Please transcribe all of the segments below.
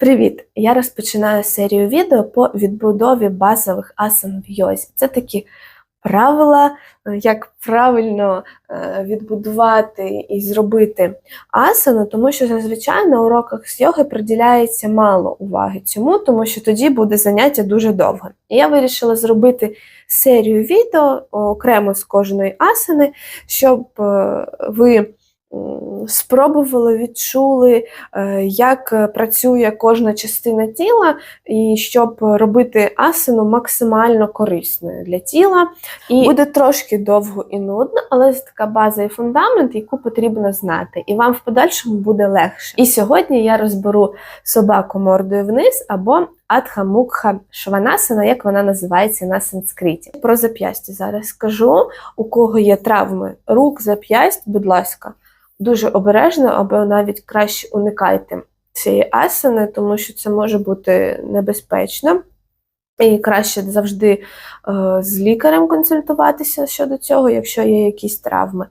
Привіт! Я розпочинаю серію відео по відбудові базових асан в йозі. Це такі правила, е, як правильно е, відбудувати і зробити асану, тому що зазвичай на уроках з йоги приділяється мало уваги цьому, тому що тоді буде заняття дуже довго. І я вирішила зробити серію відео окремо з кожної асани, щоб е, ви спробували, відчули, е, як е, працює кожна частина тіла, і щоб робити асану максимально корисною для тіла. І буде трошки довго і нудно, але це така база і фундамент, яку потрібно знати, і вам в подальшому буде легше. І сьогодні я розберу собаку мордою вниз або Адха Мукха Шванасана, як вона називається на санскриті. Про зап'ястя зараз скажу. У кого є травми рук, зап'ясть, будь ласка, дуже обережно, або навіть краще уникайте цієї асани, тому що це може бути небезпечно. І краще завжди е, з лікарем консультуватися щодо цього, якщо є якісь травми. Е,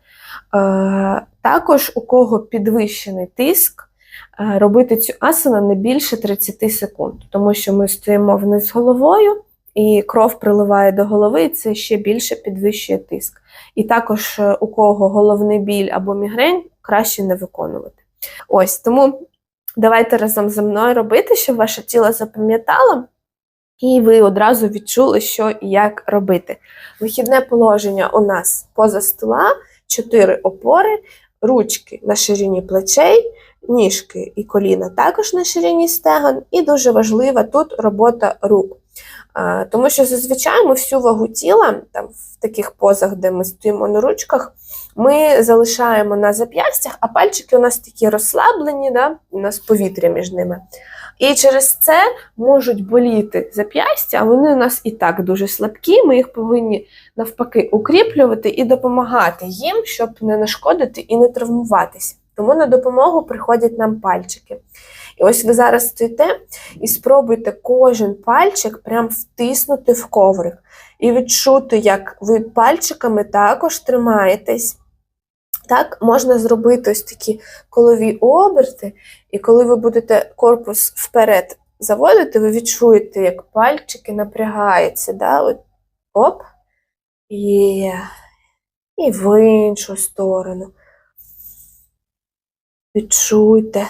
також у кого підвищений тиск, е, робити цю асану не більше 30 секунд, тому що ми стоїмо вниз головою, і кров приливає до голови, і це ще більше підвищує тиск. І також е, у кого головний біль або мігрень, краще не виконувати. Ось тому давайте разом зі мною робити, щоб ваше тіло запам'ятало. І ви одразу відчули, що і як робити. Вихідне положення у нас поза стола, чотири опори, ручки на ширині плечей, ніжки і коліна також на ширині стегон, і дуже важлива тут робота рук. Тому що зазвичай ми всю вагу тіла, там в таких позах, де ми стоїмо на ручках, ми залишаємо на зап'ястях, а пальчики у нас такі розслаблені, да? у нас повітря між ними. І через це можуть боліти зап'ястя, а вони у нас і так дуже слабкі. Ми їх повинні навпаки укріплювати і допомагати їм, щоб не нашкодити і не травмуватися. Тому на допомогу приходять нам пальчики. І ось ви зараз стоїте і спробуйте кожен пальчик прям втиснути в коврик. І відчути, як ви пальчиками також тримаєтесь. Так, можна зробити ось такі колові оберти, і коли ви будете корпус вперед заводити, ви відчуєте, як пальчики напрягаються. Да? От, оп, є. І в іншу сторону. Відчуйте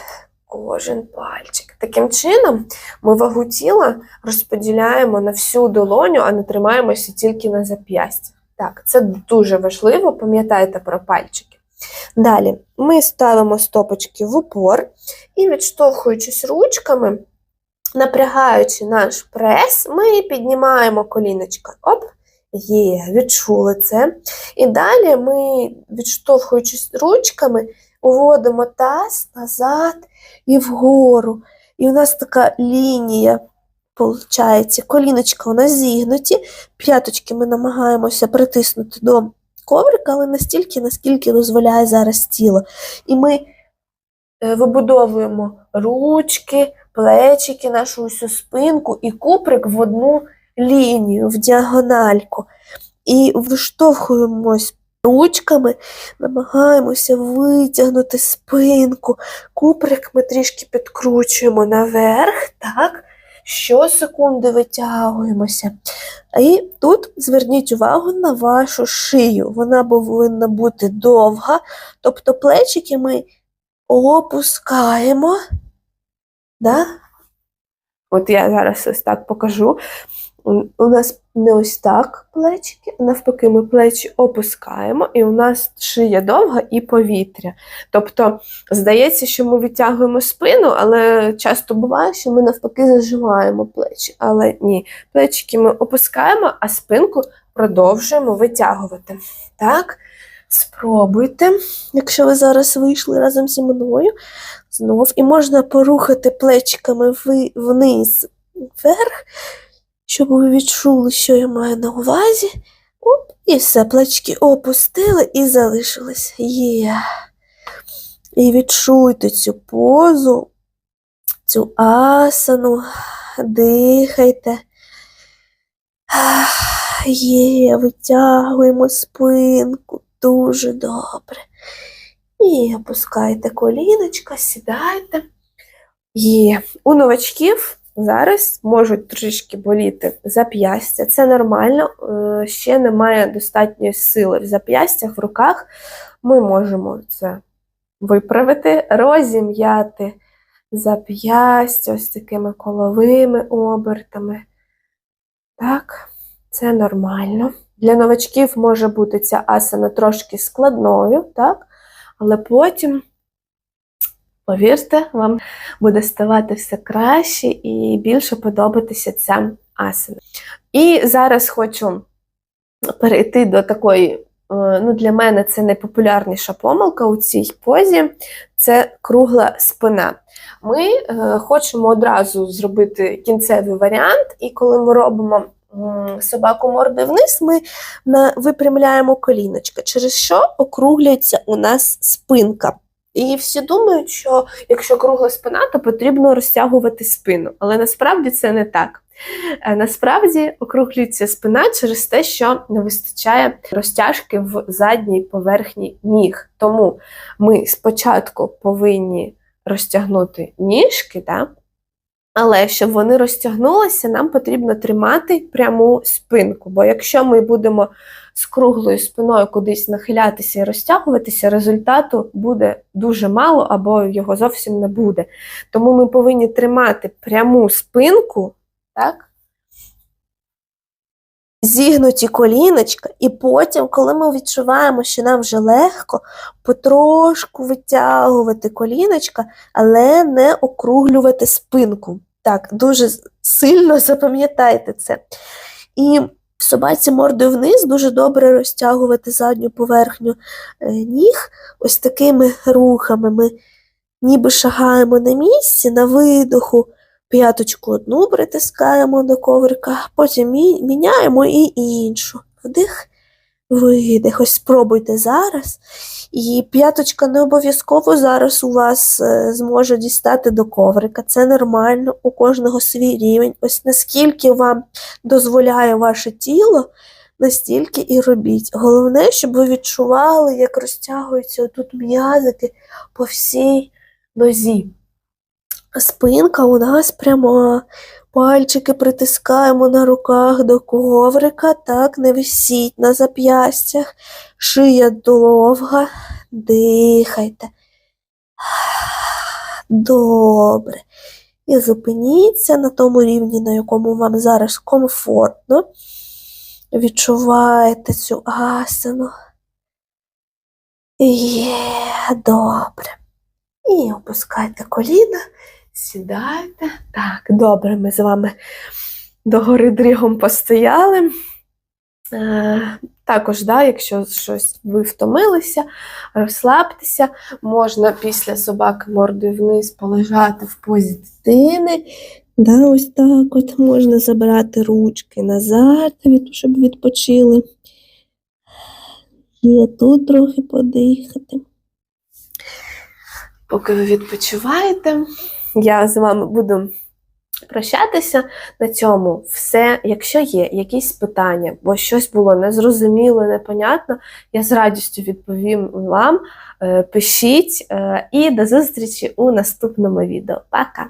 кожен пальчик. Таким чином, ми вагу тіла розподіляємо на всю долоню, а не тримаємося тільки на зап'ястях. Так, це дуже важливо, пам'ятайте про пальчики. Далі ми ставимо стопочки в упор і, відштовхуючись ручками, напрягаючи наш прес, ми піднімаємо коліночка. Оп, є, відчули це. І далі ми, відштовхуючись ручками, уводимо таз назад і вгору. І у нас така лінія. Получається, коліночка у нас зігнуті, п'яточки ми намагаємося притиснути до коврика, але настільки, наскільки дозволяє зараз тіло. І ми е, вибудовуємо ручки, плечики, нашу усю спинку і куприк в одну лінію, в діагональку. І виштовхуємось ручками, намагаємося витягнути спинку. Куприк ми трішки підкручуємо наверх, так? Щосекунди витягуємося. І тут зверніть увагу на вашу шию. Вона повинна бути довга, тобто плечики ми опускаємо. Да? От я зараз ось так покажу. У нас не ось так плечики, навпаки, ми плечі опускаємо, і у нас шия довга і повітря. Тобто, здається, що ми відтягуємо спину, але часто буває, що ми навпаки зажимаємо плечі. Але ні, плечики ми опускаємо, а спинку продовжуємо витягувати. Так, спробуйте, якщо ви зараз вийшли разом зі мною, знов, і можна порухати плечиками вниз вверх щоб ви відчули, що я маю на увазі. Оп, і все, плечки опустили і залишились. Є. І відчуйте цю позу, цю асану, дихайте. Є, витягуємо спинку дуже добре. І опускайте коліночка, сідайте. І у новачків зараз можуть трішки боліти зап'ястя. Це нормально, е, ще немає достатньої сили в зап'ястях, в руках. Ми можемо це виправити, розім'яти зап'ястя ось такими коловими обертами. Так, це нормально. Для новачків може бути ця асана трошки складною, так? Але потім, повірте, вам буде ставати все краще і більше подобатися ця асана. І зараз хочу перейти до такої, е, ну, для мене це найпопулярніша помилка у цій позі це кругла спина. Ми е, хочемо одразу зробити кінцевий варіант, і коли ми робимо собаку мордою вниз, ми випрямляємо коліночка, через що округлюється у нас спинка. І всі думають, що якщо кругла спина, то потрібно розтягувати спину. Але насправді це не так. Е, Насправді округлюється спина через те, що не вистачає розтяжки в задній поверхні ніг. Тому ми спочатку повинні розтягнути ніжки, да? але щоб вони розтягнулися, нам потрібно тримати пряму спинку. Бо якщо ми будемо з круглою спиною кудись нахилятися і розтягуватися, результату буде дуже мало або його зовсім не буде. Тому ми повинні тримати пряму спинку, так? Зігнуті коліночка, і потім, коли ми відчуваємо, що нам вже легко, потрошку витягувати коліночка, але не округлювати спинку. Так, дуже сильно запам'ятайте це. І собаці мордою вниз дуже добре розтягувати задню поверхню е, ніг ось такими рухами. Ми ніби шагаємо на місці, на видоху, п'яточку одну притискаємо до коврика, потім міняємо і іншу. Вдих, видих. Ось спробуйте зараз. І п'яточка не обов'язково зараз у вас е, зможе дістати до коврика. Це нормально, у кожного свій рівень. Ось наскільки вам дозволяє ваше тіло, настільки і робіть. Головне, щоб ви відчували, як розтягуються тут м'язики по всій нозі. Спинка у нас пряма. Пальчики притискаємо на руках до коврика, так, не висіть на зап'ястях. Шия довга. Дихайте. Добре. І зупиніться на тому рівні, на якому вам зараз комфортно. Відчуваєте цю асану. Є, добре. І опускайте коліна, сідайте. Так, добре, ми з вами догори дрігом постояли. Е, також, да, якщо щось ви втомилися, розслабтеся, можна після собаки мордою вниз полежати в позі дитини. Да, ось так от можна забрати ручки назад, щоб відпочили. Є тут трохи подихати. Поки ви відпочиваєте, я з вами буду прощатися на цьому все. Якщо є якісь питання, бо щось було незрозуміло, непонятно, я з радістю відповім вам. Е, Пишіть е, і до зустрічі у наступному відео. Пока!